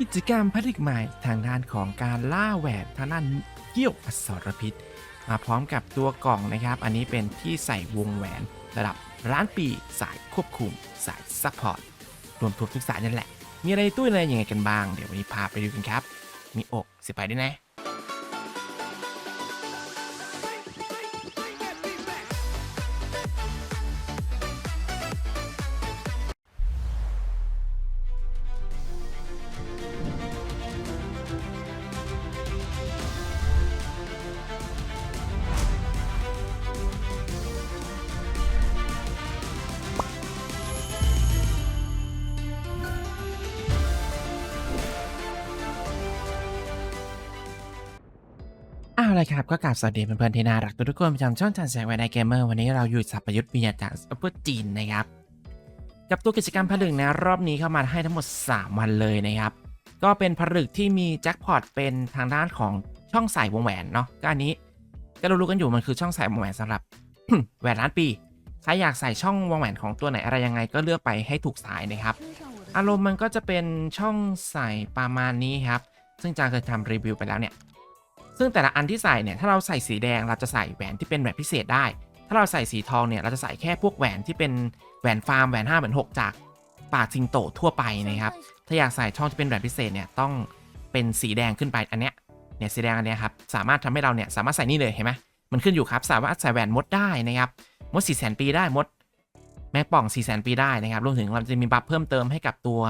กิจกรรมผลิตใหม่ทางด้านของการล่าแหวนทางด้านเกี่ยวอสรพิษ มาพร้อมกับตัวกล่องนะครับ อันนี้เป็นที่ใส่วงแหวนระดับร้านปีสายควบคุม สายซัพพอร์ตรวมทุกทุกสายนั่นแหละ มีอะไรตู้อะไรยังไงกันบ้าง เดี๋ยววันนี้พาไปดูกันครับ มีอกเสียไปด้วยนะ เอาละครับก็กราบสวัสดีเพื่อนๆที่น่ารักทุกคนประจำช่องจันแสงไวไนเกมเมอร์วันนี้เราอยู่สัพยุทธ์วิทยาจากอัปเปอร์จีนนะครับ กับตัวกิจกรรมผลึกนะรอบนี้เข้ามาให้ทั้งหมด 3 วันเลยนะครับ ก็เป็นผลึกที่มีแจ็คพอตเป็นทางด้านของช่องใส่วงแหวนเนาะก็อันนี้ก็รู้ๆกันอยู่มันคือช่องใส่วงแหวนสำหรับแหวนล้านปีใครอยากใส่ช่องวงแหวนของตัวไหนอะไรยังไงก็เลือกไปให้ถูกสายนะครับ อารมณ์มันก็จะเป็นช่องใส่ประมาณนี้ครับ ซึ่งจางเคยทำรีวิวไปแล้วเนี่ย ซึ่งแต่ละอันที่ใส่เนี่ยถ้าเราใส่สีแดงเราจะใส่แหวนที่เป็นแหวนพิเศษได้ ถ้าเราใส่สีทองเนี่ยเราจะใส่แค่พวกแหวนที่เป็นแหวนฟาร์มแหวน5แหวน6จากป่าซิงโตทั่วไปนะครับถ้าอยากใส่ช่องที่เป็นแหวนพิเศษเนี่ยต้องเป็นสีแดงขึ้นไปอันเนี้ยเนี่ยสีแดงอันเนี้ยครับสามารถทำให้เราเนี่ยสามารถใส่นี่เลยเห็นไหมมันขึ้นอยู่ครับสามารถใส่แหวนมดได้นะครับมด4 0 0 0 0ปีได้มดแม่ป่อง4 0 0 0 0 0ปีได้นะครับรวมถึงเราจะมีบัฟเพิ่มเติมให้กับตัว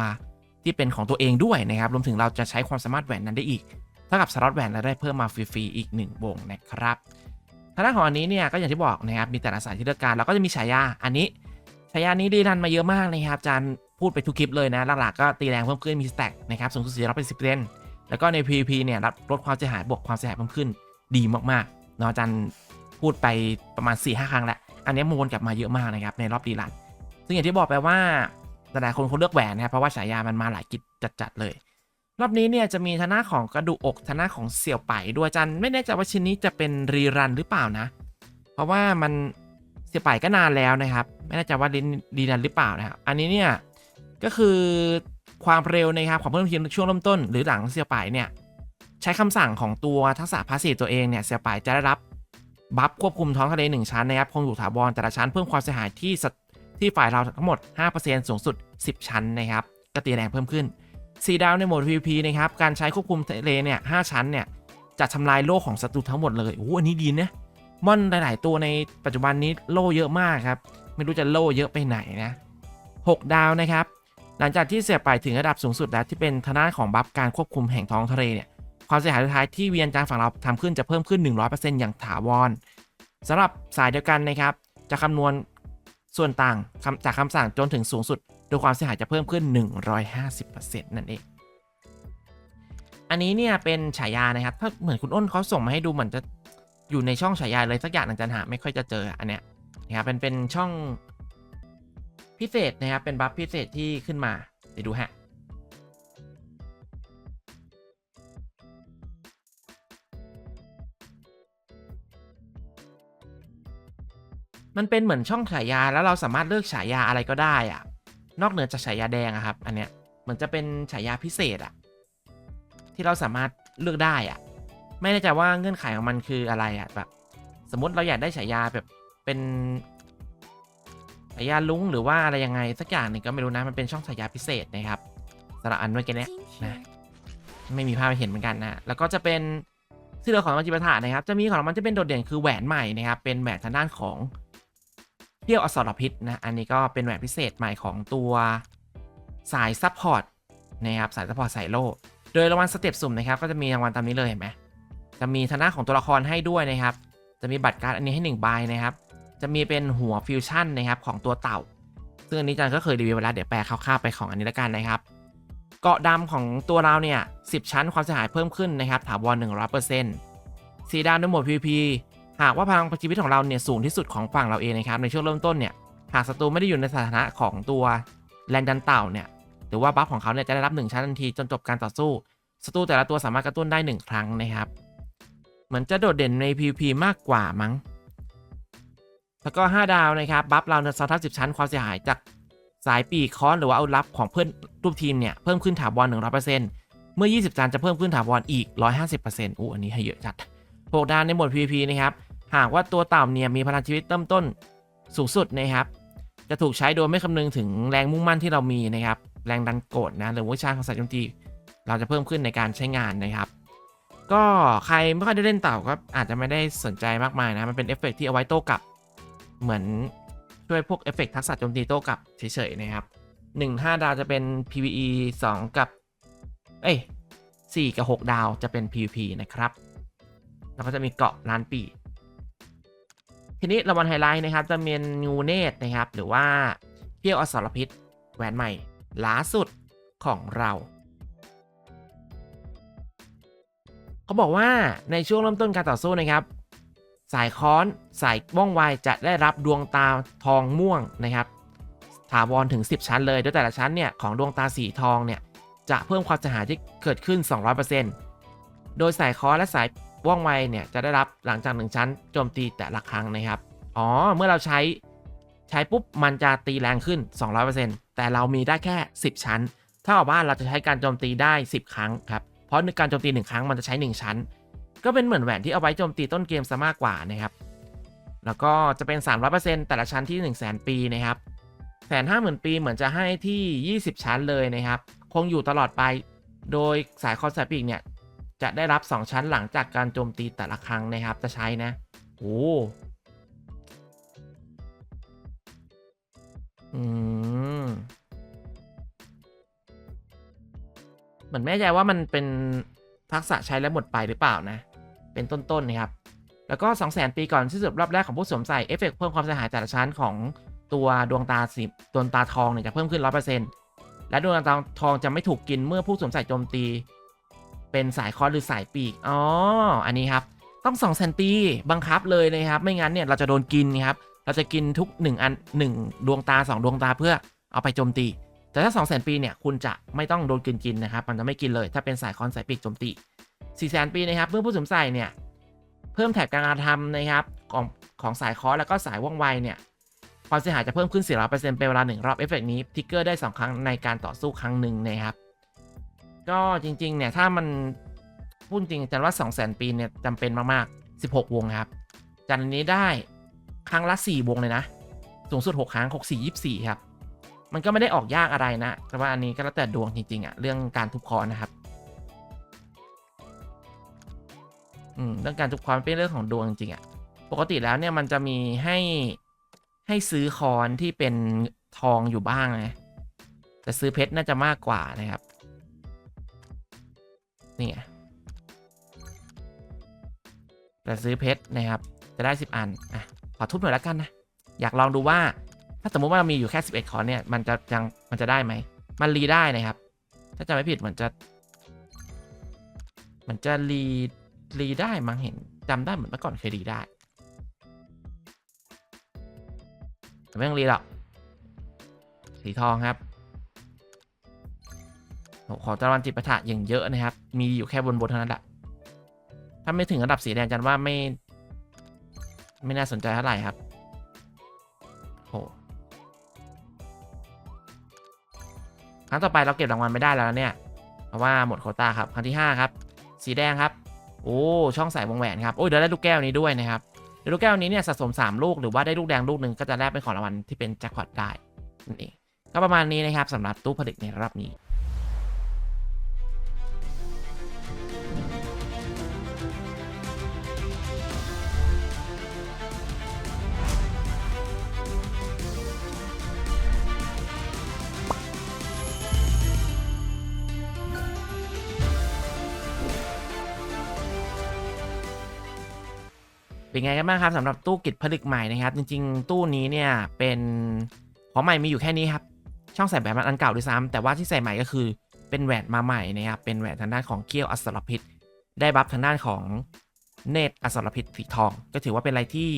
ที่เป็นของตัวเองด้วยนะครับรวมถึงเราจะใช้ความสามารถแหวนนั้นได้อีก เท่ากับสล็อตแหวนเราได้เพิ่มมาฟรีๆอีก 1 วงนะครับทางด้านของอันนี้เนี่ยก็อย่างที่บอกนะครับมีแต่ละสายที่เลือกการแล้วก็จะมีฉายาอันนี้ฉายานี้ดีดันมาเยอะมากนะครับอาจารย์พูดไปทุกคลิปเลยนะหลักๆก็ตีแรงเพิ่มขึ้นมีสแต็กนะครับสูงสุด4 0เป็น10เนแล้วก็ใน PVP เนี่ยรับลดความเสียหายบวกความเสียหายเพิ่มขึ้นดีมากๆเนาะอาจารย์พูดไปประมาณ4-5ครั้งแล้ว อันนี้มวนกลับมาเยอะมากนะครับในรอบดีลันซึ่งอย่างที่บอกไปว่าหลายๆคนเขาเลือกแหวนนะครับเพราะว่าฉายามันมาหลายกิจจัดๆเลย รอบนี้เนี่ยจะมีทาหน้าของกระดูกอกทาหน้าของเสี่ยวไปด้วยจันไม่แน่ใจว่าชิ้นนี้จะเป็นรีรันหรือเปล่านะ เพราะว่ามันเสี่ยวไปก็นานแล้วนะครับ ไม่แน่ใจว่ารีรันหรือเปล่านะครับอันนี้เนี่ยก็คือความเร็วนะครับของเพิ่มทีมช่วงเริ่มต้น หรือหลังเสี่ยวไปเนี่ยใช้คำสั่งของตัวทักษะพาสซีฟตัวเองเนี่ยเสี่ยวไปจะได้รับบัฟควบคุมท้องทะเลหนึ่งชั้นนะครับคงอยู่ถาวรแต่ละชั้นเพิ่มความเสียหายที่ที่ฝ่ายเราทั้งหมด 5%สูงสุด 10 ชั้นนะครับก็ตีแรงเพิ่มขึ้น สีดาวในโหมด PVP นะครับ การใช้ควบคุมทะเลเนี่ยหชั้นเนี่ย จะทำลายโล่ของศัตรูทั้งหมดเลยโอ้โหอันนี้ดีนะมอนหลาย ๆ ตัวในปัจจุบันนี้โล่เยอะมากครับ ไม่รู้จะโล่เยอะไปไหนนะ6ดาวนะครับ หลังจากที่เสียไปถึงระดับสูงสุดแล้วที่เป็นทางด้านของบัฟการควบคุมแห่งท้องทะเลเนี่ยความเสียหายสุดท้ายที่เวียนจางฝั่งเราทำขึ้นจะเพิ่มขึ้น 100%อย่างถาวรสำหรับสายเดียวกันนะครับ จะคำนวณส่วนต่างจากคำสั่งจนถึงสูงสุด โดยความเสียหายจะเพิ่มขึ้น 150%นั่นเอง อันนี้เนี่ยเป็นฉายานะครับ ถ้าเหมือนคุณอ้นเขาส่งมาให้ดูเหมือนจะอยู่ในช่องฉายาเลยสักอย่างหนึ่งจันหาไม่ค่อยจะเจออันเนี้ยนะครับเป็นเป็นช่องพิเศษนะครับ เป็นบัฟพิเศษที่ขึ้นมาเดี๋ยวดูฮะมันเป็นเหมือนช่องฉายาแล้วเราสามารถเลือกฉายาอะไรก็ได้อะ นอกเหนือจากฉายาแดงอะครับ อันเนี้ยเหมือนจะเป็นฉายาพิเศษอะที่เราสามารถเลือกได้อะไม่แน่ใจว่าเงื่อนไขของมันคืออะไรอะแบบสมมติเราอยากได้ฉายาแบบเป็นฉายาลุงหรือว่าอะไรยังไงสักอย่างหนึ่งก็ไม่รู้นะมันเป็นช่องฉายาพิเศษนะครับสำหรับอันเมื่อกี้เนี้ยนะไม่มีภาพให้เห็นเหมือนกันนะแล้วก็จะเป็นที่เหลือของมัจิปะทะนะครับจะมีของมันจะเป็นโดดเด่นคือแหวนใหม่นะครับเป็นแหวนทางด้านของ เที่ยวอสรพิษนะ อันนี้ก็เป็นแหวนพิเศษใหม่ของตัวสายซัพพอร์ตนะครับสายซัพพอร์ตสายโลโดยรางวัลสเต็ปสุ่มนะครับก็จะมีรางวัลตามนี้เลยเห็นไหมจะมีทางหน้าของตัวละครให้ด้วยนะครับ จะมีบัตรการ์ดอันนี้ให้1ใบนะครับ จะมีเป็นหัวฟิวชั่นนะครับของตัวเต่า ซึ่งอันนี้จันก็เคยรีวิวไปแล้วเดี๋ยวแปลคร่าวๆไปของอันนี้แล้วกันนะครับเกาะดำของตัวเราเนี่ย10 ชั้นความเสียหายเพิ่มขึ้นนะครับถาวร100%สีดำในโหมด PVP หากว่าพลังชีวิตของเราเนี่ยสูงที่สุดของฝั่งเราเองนะครับในช่วงเริ่มต้นเนี่ยหากศัตรูไม่ได้อยู่ในสถานะของตัวแรงดันเต่าเนี่ยหรือว่าบัฟของเขาเนี่ยจะได้รับ 1 ชั้นทันทีจนจบการต่อสู้ศัตรูแต่ละตัวสามารถกระตุ้นได้ 1 ครั้งนะครับ เหมือนจะโดดเด่นใน PVP มากกว่ามั้งแล้วก็ 5 ดาวนะครับบัฟเราในซอทับ10ชั้นความเสียหายจากสายปีคอนหรือว่าเอารับของเพื่อนรูปทีมเนี่ยเพิ่มขึ้นถาวร100%เมื่อ 20 จานจะเพิ่มขึ้นถาวรอีก 150%อู้อันนี้ให้เยอะจัด6ดานในหมด PVP นะครับ หากว่าตัวเต่าเนี่ยมีพลังชีวิตเริ่มต้นสูงสุดนะครับ จะถูกใช้โดยไม่คำนึงถึงแรงมุ่งมั่นที่เรามีนะครับ แรงดันโกรธนะหรือวิชาของสายโจมตีเราจะเพิ่มขึ้นในการใช้งานนะครับ ก็ใครไม่ค่อยได้เล่นเต่าก็อาจจะไม่ได้สนใจมากมายนะมันเป็นเอฟเฟกต์ที่เอาไว้โต้กลับ เหมือนช่วยพวกเอฟเฟกต์ทักษะโจมตีโต้กลับเฉยๆนะครับ1 5 ดาวจะเป็น PVE 2 กับ เอ้ย4กับ 6 ดาวจะเป็น PVP นะครับ แล้วก็จะมีเกาะล้านปี ทีนี้รางวัลไฮไลท์นะครับจะเป็นงูเนตนะครับ หรือว่าเพี้ยวอสรพิษแหวนใหม่ล่าสุดของเราเขาบอกว่าในช่วงเริ่มต้นการต่อสู้นะครับ สายค้อนสายว่องไวจะได้รับดวงตาทองม่วงนะครับถาวรถึง 10 ชั้นเลยโดยแต่ละชั้นเนี่ยของดวงตาสีทองเนี่ยจะเพิ่มความเสียหายที่เกิดขึ้น 200%โดยสายค้อนและสาย ว่องไวเนี่ยจะได้รับหลังจาก1ชั้นโจมตีแต่ละครั้งนะครับ อ๋อ เมื่อเราใช้ใช้ปุ๊บมันจะตีแรงขึ้น 200%แต่เรามีได้แค่ 10 ชั้น ถ้ากับว่าเราจะใช้การโจมตีได้ 10 ครั้งครับ เพราะในการโจมตี 1 ครั้งมันจะใช้ 1 ชั้น ก็เป็นเหมือนแหวนที่เอาไว้โจมตีต้นเกมซะมากกว่านะครับ แล้วก็จะเป็น 300%แต่ละชั้นที่ 1 0 0 0 0แปีนะครับแสนห้าหมื่นปีเหมือนจะให้ที่ 20 ชั้นเลยนะครับ คงอยู่ตลอดไป โดยสายคอนสายปีกเนี่ย จะได้รับ 2 ชั้นหลังจากการโจมตีแต่ละครั้งนะครับ จะใช้นะ โอ้อืมเหมือนไม่ใจว่ามันเป็นทักษะใช้แล้วหมดไปหรือเปล่านะ เป็นต้นๆนะครับ แล้วก็2 0 0 0 0 0 ปีก่อนที่สุดรอบแรกของผู้สวมใส่เอฟเฟกต์เพิ่มความเสียหายแต่ละชั้นของตัวดวงตาสีดวงตาทองเนี่ยจะเพิ่มขึ้น 100%และดวงตาทองจะไม่ถูกกินเมื่อผู้สวมใส่โจมตี เป็นสายคอร์สหรือสายปีก อ๋อ อันนี้ครับ ต้อง2 0 0 0 0 0ปีบังคับเลยนะครับ ไม่งั้นเนี่ยเราจะโดนกินนะครับ เราจะกินทุก 1 อัน 1 ดวงตา 2 ดวงตาเพื่อเอาไปโจมตี แต่ถ้า2 0 0 0 0ปีเนี่ยคุณจะไม่ต้องโดนกินกินนะครับ มันจะไม่กินเลย ถ้าเป็นสายคอนสายปีกโจมตี4 0 0 0 0ปีนะครับ เมื่อผู้สวมใส่เนี่ย เพิ่มแถบการกระทำนะครับของของสายคอแล้วก็สายว่องไวเนี่ย ความเสียหายจะเพิ่มขึ้น400%เป็นเวลา1รอบเอฟเฟกนี้ทิกเกอร์ได้ 2 ครั้งในการต่อสู้ครั้งหนึ่งนะครับ ก็จริง ๆ เนี่ย ถ้ามันพูดจริงจันว่า 2 0 0 0 0 0ปี เนี่ยจำเป็นมาก ๆ 16 วง ครับ จันนี้ได้ครั้งละ 4 วง เลยนะ สูงสุด 6 ครั้ง 6 4 24 ครับ มันก็ไม่ได้ออกยากอะไรนะ แต่ว่าอันนี้ก็แล้วแต่ดวงจริง ๆอะเรื่องการทุบคอนะครับ อืมเรื่องการทุบคอเป็นเรื่องของดวงจริงๆอะปกติแล้วเนี่ยมันจะมีให้ให้ซื้อคอนที่เป็นทองอยู่บ้างนะแต่ซื้อเพชรน่าจะมากกว่านะครับ นี่ไงแต่ซื้อเพชรนะครับ จะได้ 10 อัน อะ ขอทุบหน่อยแล้วกันนะ อยากลองดูว่า ถ้าสมมุติว่าเรามีอยู่แค่ 11คอเนี่ย มันจะยัง มันจะได้ไหม มันรีได้นะครับ ถ้าจำไม่ผิดเหมือนจะ มันจะรีรีได้มั้งเห็นจำได้เหมือนเมื่อก่อนเคยรีได้แต่ไม่ต้องรีหรอก สีทองครับ ขอตะวันจิตประทะอย่างเยอะนะครับ มีอยู่แค่บนบนเท่านั้นแหละถ้าไม่ถึงระดับสีแดงจันว่าไม่ ไม่น่าสนใจเท่าไหร่ครับโหครั้งต่อไปเราเก็บรางวัลไม่ได้แล้วเนี่ย เพราะว่าหมดโคต้าครับ ครั้งที่ 5 ครับ สีแดงครับ โอ้ ช่องใส่วงแหวนครับ โอ้ยเดี๋ยวได้ลูกแก้วนี้ด้วยนะครับเดี๋ยวลูกแก้วนี้เนี่ยสะสม 3 ลูกหรือว่าได้ลูกแดงลูกหนึ่งก็จะแลกเป็นของรางวัลที่เป็นแจ็คพอตได้นั่นเองก็ประมาณนี้นะครับสำหรับตู้ผลิตในรอบนี้ เป็นไงกันบ้างครับสำหรับตู้กิจผลึกใหม่นะครับ จริง ๆ ตู้นี้เนี่ยเป็นของใหม่มีอยู่แค่นี้ครับ ช่องใส่แหวนอันเก่าด้วยซ้ำแต่ว่าที่ใส่ใหม่ก็คือเป็นแหวนมาใหม่นะครับเป็นแหวนทางด้านของเกี้ยวอสรพิษ ได้บัฟทางด้านของเนตอสรพิษสีทอง ก็ถือว่าเป็นอะไรที่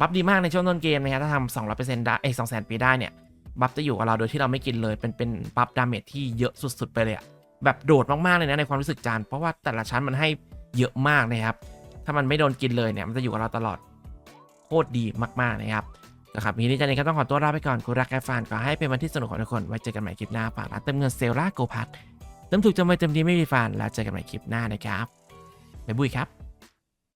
บัฟดีมากในช่วงต้นเกมนะครับถ้าทำสองร้อยเปอร์เซ็นต์ได้เอ้สองแสนปีได้เนี่ยบัฟจะอยู่กับเราโดยที่เราไม่กินเลย เป็นเป็นบัฟดาเมจที่เยอะสุดๆไปเลยอะแบบโดดมากๆเลยนะในความรู้สึกจานเพราะว่าแต่ละชั้นมันให้เยอะมากนะครับ ถ้ามันไม่โดนกินเลยเนี่ยมันจะอยู่กับเราตลอดโคตรดีมากๆนะครับนะครับมีนี้จันนี้ก็ต้องขอตัวลาไปก่อนคุณรักแกฟานก็ให้เป็นวันที่สนุกของทุกคนไว้เจอกันใหม่คลิปหน้าฝากร้านเติมเงินเซลล่าโกพัทเติมถูกจำไว้เต็มทีไม่มีฟานแล้วเจอกันใหม่คลิปหน้านะครับบ๊ายบุยครับ